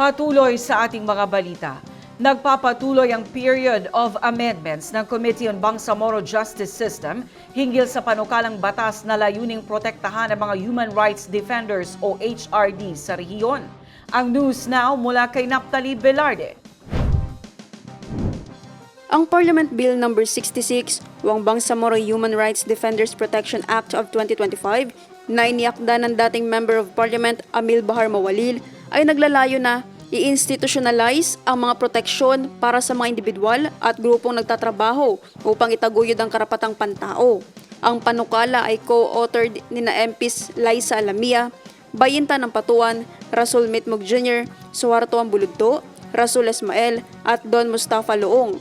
Patuloy sa ating mga balita. Nagpapatuloy ang period of amendments ng Committee on Bangsamoro Justice System hinggil sa panukalang batas na layuning protektahan ang mga human rights defenders o HRD sa rehiyon. Ang news now mula kay Naptali Velarde. Ang Parliament Bill No. 66, Wang Bangsamoro Human Rights Defenders Protection Act of 2025 na iniakda ng dating Member of Parliament Amil Bahar Mawalil ay naglalayo na i-institutionalize ang mga proteksyon para sa mga individual at grupong nagtatrabaho upang itaguyod ang karapatang pantao. Ang panukala ay co-authored ni na MPs Liza Alamia, Bayinta ng Patuan, Rasul Mitmug Jr., Suharto Ambulugto, Rasul Ismael at Don Mustafa Loong.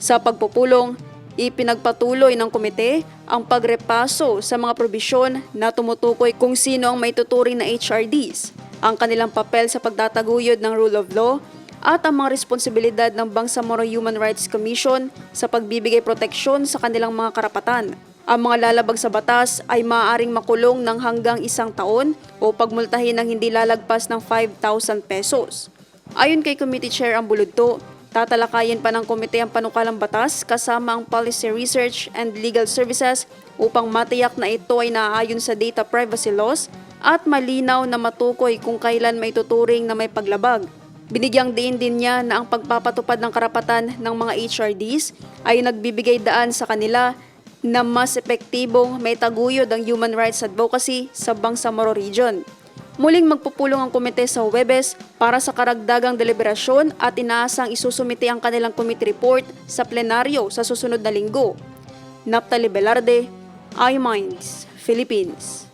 Sa pagpupulong, ipinagpatuloy ng komite ang pagrepaso sa mga probisyon na tumutukoy kung sino ang may tuturing na HRDs, ang kanilang papel sa pagtataguyod ng rule of law, at ang mga responsibilidad ng Bangsamoro Human Rights Commission sa pagbibigay proteksyon sa kanilang mga karapatan. Ang mga lalabag sa batas ay maaaring makulong ng hanggang isang taon o pagmultahin ng hindi lalagpas ng 5,000 pesos. Ayon kay Committee Chair ang Buludto, tatalakayin pa ng komite ang panukalang batas kasama ang Policy Research and Legal Services upang matiyak na ito ay naaayon sa data privacy laws at malinaw na matukoy kung kailan may tuturing na may paglabag. Binigyang diin din niya na ang pagpapatupad ng karapatan ng mga HRDs ay nagbibigay daan sa kanila na mas epektibong may taguyod ang human rights advocacy sa Bangsamoro Region. Muling magpupulong ang komite sa Webes para sa karagdagang deliberasyon at inaasang isusumite ang kanilang committee report sa plenaryo sa susunod na linggo. Naptali Velarde, iMinds, Philippines.